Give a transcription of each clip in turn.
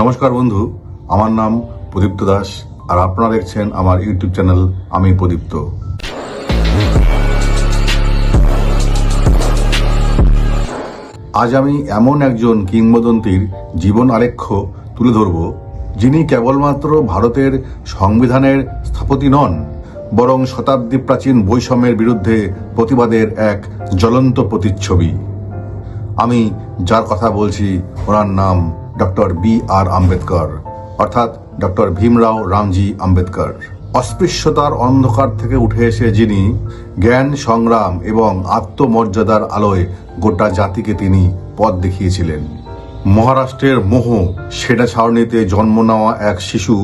নমস্কার বন্ধু, আমার নাম প্রদীপ্ত দাস, আর আপনারা দেখছেন আমার ইউটিউব চ্যানেল আমি প্রদীপ্ত। আজ আমি এমন একজন কিংবদন্তির জীবন আলেখ্য তুলে ধরব, যিনি কেবলমাত্র ভারতের সংবিধানের স্থপতি নন, বরং শতাব্দী প্রাচীন বৈষম্যের বিরুদ্ধে প্রতিবাদের এক জ্বলন্ত প্রতিচ্ছবি। আমি যার কথা বলছি, ওনার নাম ডক্টর বি আর আম্বেদকর, অর্থাৎ ডক্টর ভীমরাও রামজি আম্বেদকর। অস্পৃশ্যতার অন্ধকার থেকে উঠে এসে যিনি জ্ঞান, সংগ্রাম এবং আত্মমর্যাদার আলোয় গোটা জাতিকে তিনি পথ দেখিয়েছিলেন। মহারাষ্ট্রের মোহ সেটা ছাউনিতে জন্ম নেওয়া এক শিশু,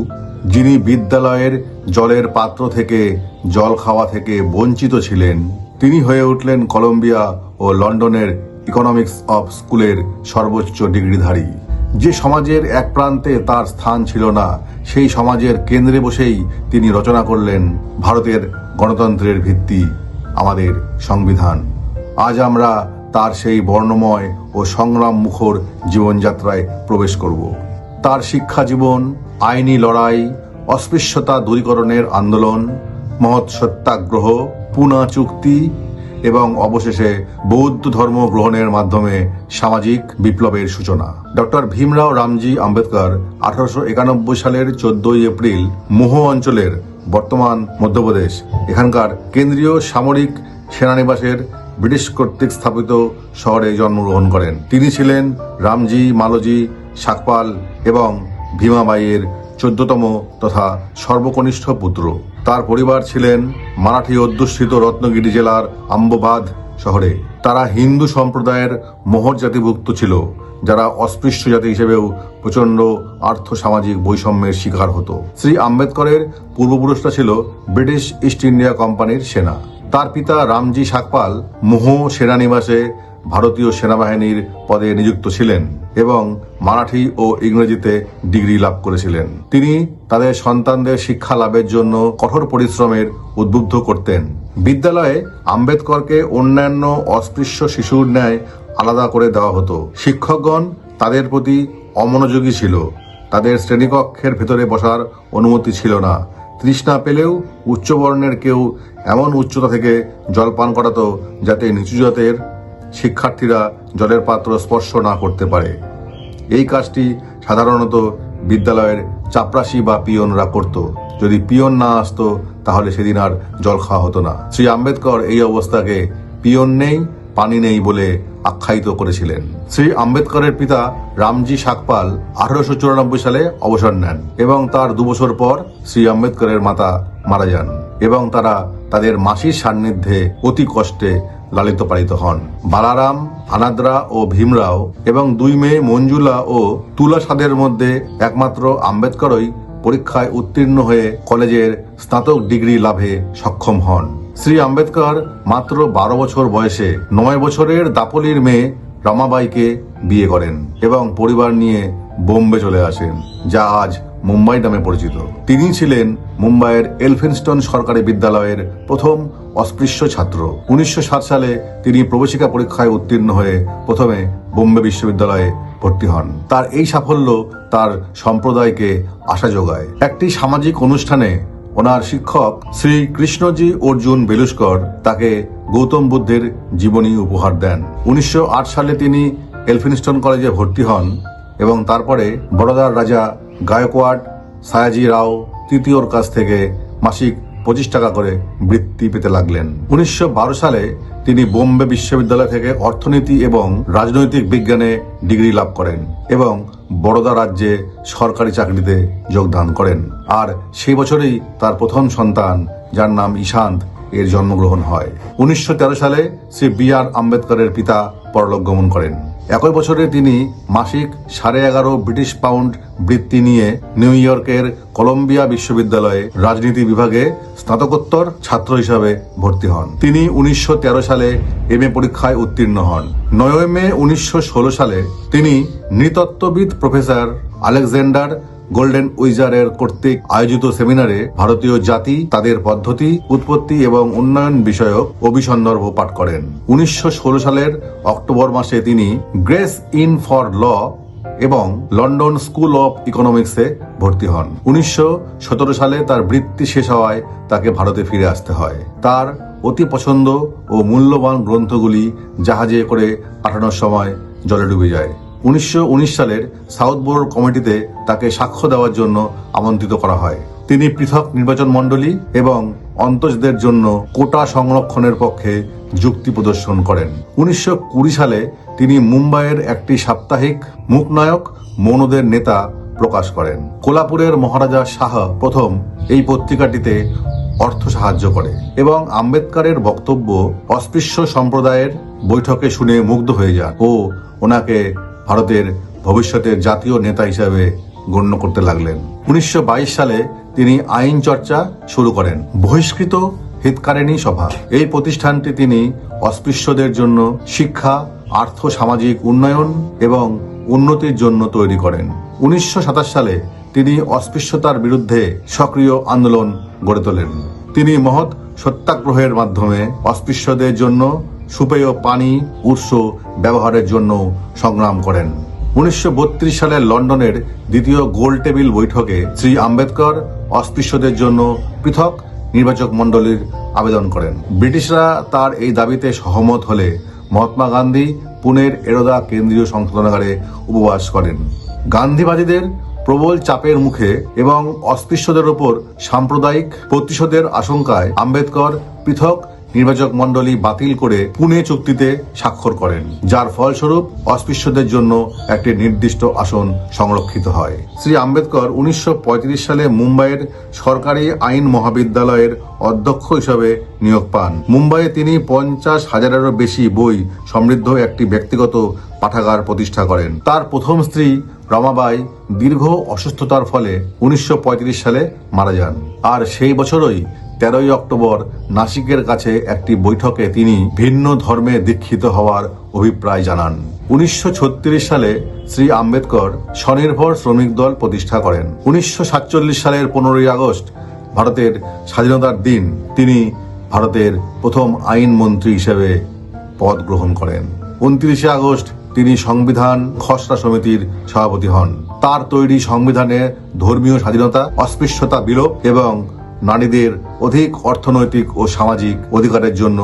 যিনি বিদ্যালয়ের জলের পাত্র থেকে, জল খাওয়া থেকে বঞ্চিত ছিলেন। তিনি হয়ে উঠলেন কলম্বিয়া ও লন্ডনের ইকোনমিক্স অফ স্কুলের সর্বোচ্চ ডিগ্রিধারী। যে সমাজের এক প্রান্তে তার স্থান ছিল না, সেই সমাজের কেন্দ্রে বসেই তিনি রচনা করলেন ভারতের গণতন্ত্রের ভিত্তি, আমাদের সংবিধান। আজ আমরা তার সেই বর্ণময় ও সংগ্রাম মুখর জীবনযাত্রায় প্রবেশ করব। তার শিক্ষা জীবন, আইনি লড়াই, অস্পৃশ্যতা দূরীকরণের আন্দোলন, মহৎ সত্যাগ্রহ, পুনা চুক্তি এবং অবশেষে বৌদ্ধ ধর্ম গ্রহণের মাধ্যমে সামাজিক বিপ্লবের সূচনা। ডক্টর ভীমরাও রামজি আম্বেদকর আঠারোশো একানব্বই সালের চোদ্দই এপ্রিল মোহ অঞ্চলের বর্তমান মধ্যপ্রদেশ। এখানকার কেন্দ্রীয় সামরিক সেনানিবাসের ব্রিটিশ কর্তৃক স্থাপিত শহরে জন্মগ্রহণ করেন। তিনি ছিলেন রামজি, মালোজি, সাকপাল এবং ভীমাবাইয়ের চোদ্দতম তথা সর্বকনিষ্ঠ পুত্র। তার পরিবার ছিলেন মারাঠি অধ্যুষিত রত্নগিরি জেলার আম্ববাদ শহরে। তারা হিন্দু সম্প্রদায়ের মোহর জাতিভুক্ত ছিল, যারা অস্পৃশ্য জাতি হিসেবেও প্রচণ্ড আর্থ সামাজিক বৈষম্যের শিকার হতো। শ্রী আম্বেদকরের পূর্বপুরুষরা ছিল ব্রিটিশ ইস্ট ইন্ডিয়া কোম্পানির সেনা। তার পিতা রামজি সাকপাল, মোহ সেনানিবাসে ভারতীয় সেনাবাহিনীর পদে নিযুক্ত ছিলেন এবং মারাঠি ও ইংরেজিতে ডিগ্রি লাভ করেছিলেন। তিনি তাদের সন্তানদের শিক্ষা লাভের জন্য কঠোর পরিশ্রমের উদ্বুদ্ধ করতেন। বিদ্যালয়ে আম্বেদকরকে অন্যান্য অস্পৃশ্য শিশুর ন্যায় আলাদা করে দেওয়া হতো। শিক্ষকগণ তাদের প্রতি অমনোযোগী ছিল। তাদের শ্রেণীকক্ষের ভেতরে বসার অনুমতি ছিল না। তৃষ্ণা পেলেও উচ্চবর্ণের কেউ এমন উচ্চতা থেকে জল পান করাতো যাতে নিচু জাতের শিক্ষার্থীরা জলের পাত্র স্পর্শ না করতে পারে। এই কাজটি সাধারণত বিদ্যালয়ের চাপরাশি বা পিয়নরা করত। যদি পিয়ন না আসতো, তাহলে সেদিন আর জল খাওয়া হতো না। শ্রী আম্বেদকর এই অবস্থাকে পিয়ন নেই, পানি নেই বলে আখ্যায়িত করেছিলেন। শ্রী আম্বেদকরের পিতা রামজি শাকপাল আঠারোশো চুরানব্বই সালে অবসর নেন এবং তার দুবছর পর শ্রী আম্বেদকরের মাতা মারা যান। এবং তারা তাদের মাসির সান্নিধ্যে অতি কষ্টে লালিত পালিত হন। বালারাম, আনাদ্রা ও ভীমরাও এবং দুই মেয়ে মঞ্জুলা ও তুলাসাদের মধ্যে একমাত্র আম্বেদকরই পরীক্ষায় উত্তীর্ণ হয়ে কলেজের স্নাতক ডিগ্রি লাভে সক্ষম হন। শ্রী আম্বেদকর মাত্র বারো বছর বয়সে নয় বছরের দাপলির মেয়ে রমাবাইকে বিয়ে করেন এবং পরিবার নিয়ে বোম্বে চলে আসেন, যা আজ মুম্বাই নামে পরিচিত। তিনি ছিলেন মুম্বাইয়ের এলফিনস্টন সরকারি বিদ্যালয়ের প্রথম অস্পৃশ্য ছাত্র। উনিশশো সাত সালে তিনি প্রবেশিকা পরীক্ষায় উত্তীর্ণ হয়ে প্রথমে বোম্বে বিশ্ববিদ্যালয়ে ভর্তি হন। তার এই সাফল্য তার সম্প্রদায়কে আশা যোগায়। একটি সামাজিক অনুষ্ঠানে ওনার শিক্ষক শ্রী কৃষ্ণজি অর্জুন বেলুস্কর তাকে গৌতম বুদ্ধের জীবনী উপহার দেন। উনিশশো আট সালে তিনি এলফিনস্টন কলেজে ভর্তি হন এবং তারপরে বড়োদার রাজা গায়কোয়াড, সায়াজি রাও তৃতীয়র কাছ থেকে মাসিক পঁচিশ টাকা করে বৃত্তি পেতে লাগলেন। উনিশশো বারো সালে তিনি বোম্বে বিশ্ববিদ্যালয় থেকে অর্থনীতি এবং রাজনৈতিক বিজ্ঞানে ডিগ্রি লাভ করেন এবং বড়োদা রাজ্যে সরকারি চাকরিতে যোগদান করেন। আর সেই বছরেই তার প্রথম সন্তান, যার নাম ঈশান্ত, এর জন্মগ্রহণ হয়। উনিশশো তেরো সালে শ্রী বি আর আম্বেদকরের পিতা পরলোক গমন করেন। একই বছরে তিনি মাসিক সাড়ে এগারো ব্রিটিশ পাউন্ড বৃত্তি নিয়ে নিউ ইয়র্কের কলম্বিয়া বিশ্ববিদ্যালয়ে রাজনীতি বিভাগে স্নাতকোত্তর ছাত্র হিসাবে ভর্তি হন। তিনি উনিশশো তেরো সালে এম এ পরীক্ষায় উত্তীর্ণ হন। নয় মে উনিশশো ষোলো সালে তিনি নৃতত্ত্ববিদ প্রফেসর আলেকজান্ডার গোল্ডেন উইজারের কর্তৃক আয়োজিত সেমিনারে ভারতীয় জাতি তাদের পদ্ধতি, উৎপত্তি এবং উন্নয়ন বিষয়ক অভিসন্দর্ভ পাঠ করেন। উনিশশো ষোলো সালের অক্টোবর মাসে তিনি গ্রেস ইন ফর ল এবং লন্ডন স্কুল অফ ইকোনমিক্সে ভর্তি হন। উনিশশো সতেরো সালে তার বৃত্তি শেষ হওয়ায় তাকে ভারতে ফিরে আসতে হয়। তার অতি পছন্দ ও মূল্যবান গ্রন্থগুলি জাহাজে করে পাঠানোর সময় জলে ডুবে যায়। উনিশশো উনিশ সালের সাউথ বোর্ড কমিটিতে তাকে সাক্ষ্য দেওয়ার জন্য আমন্ত্রিত করা হয়। তিনি পৃথক নির্বাচন মণ্ডলী এবং অন্তজদের জন্য কোটা সংরক্ষণের পক্ষে যুক্তি প্রদর্শন করেন। উনিশশো কুড়ি সালে তিনি মুম্বাইয়ের একটি সাপ্তাহিক মুখনায়ক মৌনদের নেতা প্রকাশ করেন। কোলাপুরের মহারাজা শাহ প্রথম এই পত্রিকাটিতে অর্থ সাহায্য করে এবং আম্বেদকরের বক্তব্য অস্পৃশ্য সম্প্রদায়ের বৈঠকে শুনে মুগ্ধ হয়ে যান ও ওনাকে ভারতের ভবিষ্যতের জাতীয় নেতা হিসাবে গণ্য করতে লাগলেন। উনিশশো বাইশ সালে তিনি আইন চর্চা শুরু করেন। বহিষ্কৃত হিতকারিণী সভা। এই প্রতিষ্ঠানটি তিনি অস্পৃশ্যদের জন্য শিক্ষা, আর্থ, সামাজিক উন্নয়ন এবং উন্নতির জন্য তৈরি করেন। উনিশশো সাতাশ সালে তিনি অস্পৃশ্যতার বিরুদ্ধে সক্রিয় আন্দোলন গড়ে তোলেন। তিনি মহৎ সত্যাগ্রহের মাধ্যমে অস্পৃশ্যদের জন্য সুপেয় পানি উৎস ব্যবহারের জন্য সংগ্রাম করেন। উনিশশো বত্রিশ সালের লন্ডনের দ্বিতীয় গোল টেবিল বৈঠকে শ্রী আম্বেদকর অস্পৃশ্যদের জন্য পৃথক নির্বাচক মণ্ডলীর আবেদন করেন। ব্রিটিশরা তার এই দাবিতে সহমত হলে মহাত্মা গান্ধী পুনের এরোদা কেন্দ্রীয় সংশোধনাগারে উপবাস করেন। গান্ধীবাদীদের প্রবল চাপের মুখে এবং অস্পৃশ্যদের ওপর সাম্প্রদায়িক প্রতিশোধের আশঙ্কায় আম্বেদকর পৃথক নির্বাচক মণ্ডলী বাতিল করে পুনে চুক্তিতে স্বাক্ষর করেন। যার ফলস্বরূপ অস্পৃশ্যদের জন্য একটি নির্দিষ্ট আসন সংরক্ষিত হয়। শ্রী আম্বেদকর উনিশশো পঁয়ত্রিশ সালে মুম্বাইয়ের সরকারি আইন মহাবিদ্যালয়ের অধ্যক্ষ হিসাবে নিয়োগ পান। মুম্বাইয়ে তিনি পঞ্চাশ হাজারেরও বেশি বই সমৃদ্ধ একটি ব্যক্তিগত পাঠাগার প্রতিষ্ঠা করেন। তার প্রথম স্ত্রী রমাবাই দীর্ঘ অসুস্থতার ফলে উনিশশো পঁয়ত্রিশ সালে মারা যান। আর সেই বছরই তেরোই অক্টোবর নাসিকের কাছে একটি বৈঠকে তিনি ভিন্ন ধর্মে দীক্ষিত হওয়ার অভিপ্রায় জানান। উনিশশো ছত্রিশ সালে শ্রী আম্বেদকর স্বনির্ভর শ্রমিক দল প্রতিষ্ঠা করেন। উনিশশো সাতচল্লিশ সালের পনেরোই আগস্ট ভারতের স্বাধীনতার দিন তিনি ভারতের প্রথম আইন মন্ত্রী হিসেবে পদ গ্রহণ করেন। উনত্রিশে আগস্ট তিনি সংবিধান খসড়া সমিতির সভাপতি হন। তার তৈরি সংবিধানে ধর্মীয় স্বাধীনতা, অস্পৃশ্যতা বিলোপ এবং নারীদের অধিক অর্থনৈতিক ও সামাজিক অধিকারের জন্য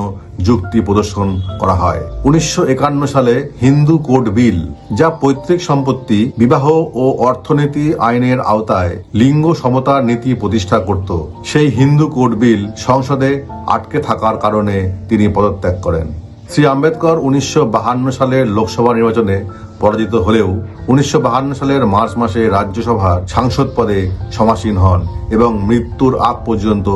যুক্তি প্রদর্শন করা হয়। উনিশশো একান্ন সালে হিন্দু কোড বিল, যা পৈতৃক সম্পত্তি, বিবাহ ও অর্থনীতি আইনের আওতায় লিঙ্গ সমতার নীতি প্রতিষ্ঠা করত, সেই হিন্দু কোড বিল সংসদে আটকে থাকার কারণে তিনি পদত্যাগ করেন। শ্রী আম্বেদকর উনিশশো সালের লোকসভা নির্বাচনে পরাজিত হলেও উনিশশো সালের মার্চ মাসে রাজ্যসভার সাংসদ পদে সমাসীন হন এবং মৃত্যুর আগ পর্যন্ত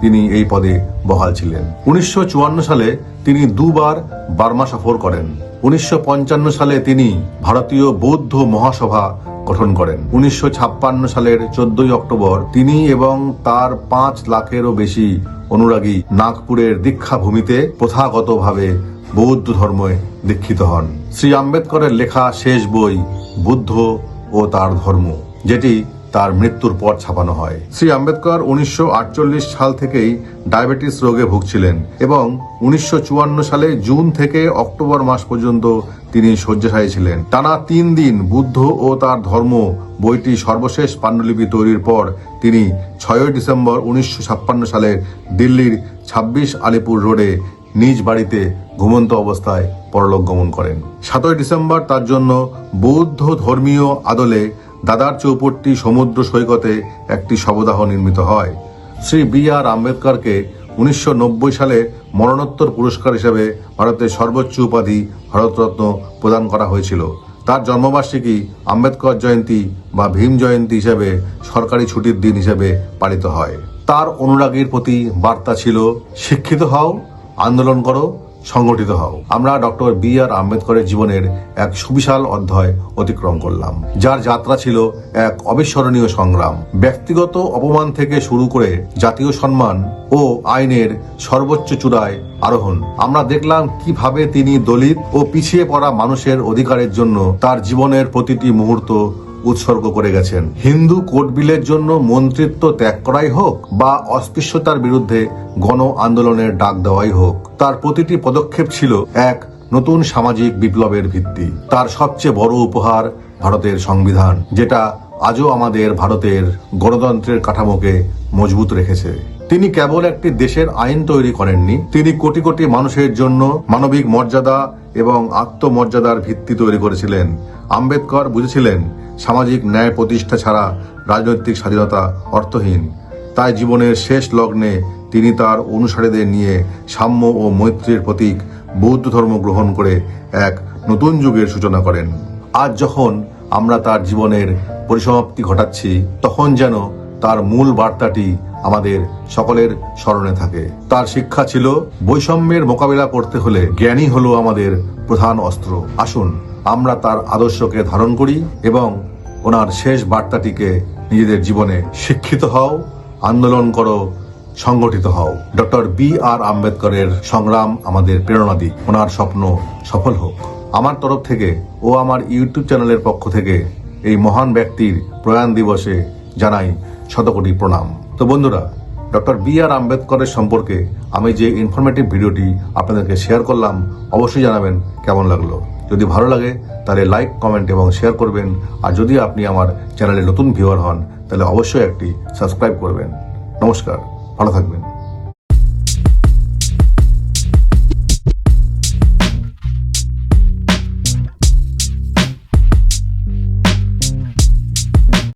তিনি এই পদে বহাল ছিলেন। উনিশশো চুয়ান্ন সালে তিনি দুবার বার্মা সফর করেন। উনিশশো পঞ্চান্ন সালে তিনি ভারতীয় বৌদ্ধ মহাসভা গঠন করেন। উনিশশো ছাপ্পান্ন সালের চোদ্দই অক্টোবর তিনি এবং তার পাঁচ লাখেরও বেশি অনুরাগী নাগপুরের দীক্ষা ভূমিতে প্রথাগতভাবে বৌদ্ধ ধর্মে দীক্ষিত হন। শ্রী আম্বেদকরের লেখা শেষ বই বুদ্ধ ও তার ধর্ম, যেটি তার মৃত্যুর পর ছাপানো হয়। শ্রী আম্বেদকর উনিশশো আটচল্লিশ সাল থেকেই ডায়াবেটিস রোগে ভুগছিলেন এবং উনিশশো চুয়ান্ন সালে জুন থেকে অক্টোবর মাস পর্যন্ত তিনি শয্যাশায়ী ছিলেন। টানা তিন দিন বুদ্ধ ও তার ধর্ম বইটি সর্বশেষ পাণ্ডুলিপি তৈরির পর তিনি ছয়ই ডিসেম্বর উনিশশো সালের দিল্লির ছাব্বিশ আলিপুর রোডে নিজ বাড়িতে ঘুমন্ত অবস্থায় পরলোক গমন করেন। সাতই ডিসেম্বর তার জন্য বৌদ্ধ ধর্মীয় আদলে দাদার চৌপট্টি সমুদ্র সৈকতে একটি শবদাহ নির্মিত হয়। শ্রী বি আর আম্বেদকরকে উনিশশো নব্বই সালে মরণোত্তর পুরস্কার হিসেবে ভারতের সর্বোচ্চ উপাধি ভারতরত্ন প্রদান করা হয়েছিল। তার জন্মবার্ষিকী আম্বেদকর জয়ন্তী বা ভীম জয়ন্তী হিসেবে সরকারি ছুটির দিন হিসেবে পালিত হয়। তার অনুরাগীর প্রতি বার্তা ছিল, শিক্ষিত হও আন্দোলন করো, সংগঠিত হও। আমরা ডক্টর বি আর আম্বেদকরের জীবনের এক সুবিশাল অধ্যায় অতিক্রম করলাম, যার যাত্রা ছিল এক অবিস্মরণীয় সংগ্রাম। ব্যক্তিগত অপমান থেকে শুরু করে জাতীয় সম্মান ও আইনের সর্বোচ্চ চূড়ায় আরোহণ, আমরা দেখলাম কীভাবে তিনি দলিত ও পিছিয়ে পড়া মানুষের অধিকারের জন্য তার জীবনের প্রতিটি মুহূর্ত উৎসর্গ করে গেছেন। হিন্দু কোড বিলের জন্য মন্ত্রিত্ব ত্যাগ করাই হোক বা অস্পৃশ্যতার বিরুদ্ধে গণ আন্দোলনের ডাক দেওয়াই হোক, তার প্রতিটি পদক্ষেপ ছিল এক নতুন সামাজিক বিপ্লবের ভিত্তি। তার সবচেয়ে বড় উপহার ভারতের সংবিধান, যেটা আজও আমাদের ভারতের গণতন্ত্রের কাঠামোকে মজবুত রেখেছে। তিনি কেবল একটি দেশের আইন তৈরি করেননি, তিনি কোটি কোটি মানুষের জন্য মানবিক মর্যাদা এবং আত্মমর্যাদার ভিত্তি তৈরি করেছিলেন। আম্বেদকর বুঝেছিলেন সামাজিক ন্যায় প্রতিষ্ঠা ছাড়া রাজনৈতিক স্বাধীনতা অর্থহীন। তাই জীবনের শেষ লগ্নে তিনি তার অনুসারীদের নিয়ে সাম্য ও মৈত্রীর প্রতীক বৌদ্ধ ধর্ম গ্রহণ করে এক নতুন যুগের সূচনা করেন। আজ যখন আমরা তার জীবনের পরিসমাপ্তি ঘটাচ্ছি, তখন যেন তার মূল বার্তাটি আমাদের সকলের স্মরণে থাকে। তার শিক্ষা ছিল, বৈষম্যের মোকাবিলা করতে হলে জ্ঞানই হলো আমাদের প্রধান অস্ত্র। আসুন, আমরা তার আদর্শকে ধারণ করি এবং ওনার শেষ বার্তাটিকে নিজেদের জীবনে শিক্ষিত হও, আন্দোলন করো, সংগঠিত হও। ডক্টর বি আর আম্বেদকরের সংগ্রাম আমাদের প্রেরণা দিক। ওনার স্বপ্ন সফল হোক। আমার তরফ থেকে ও আমার ইউটিউব চ্যানেলের পক্ষ থেকে এই মহান ব্যক্তির প্রয়াণ দিবসে জানাই শতকোটি প্রণাম। তো বন্ধুরা, ডক্টর বি আর আম্বেদকরের সম্পর্কে আমি যে ইনফরমেটিভ ভিডিওটি আপনাদেরকে শেয়ার করলাম, অবশ্যই জানাবেন কেমন লাগল। যদি ভালো লাগে, তাহলে লাইক কমেন্ট এবং শেয়ার করবেন। আর যদি আপনি আমার চ্যানেলে নতুন ভিউয়ার হন, তাহলে অবশ্যই একটি সাবস্ক্রাইব করবেন। নমস্কার, ভালো থাকবেন।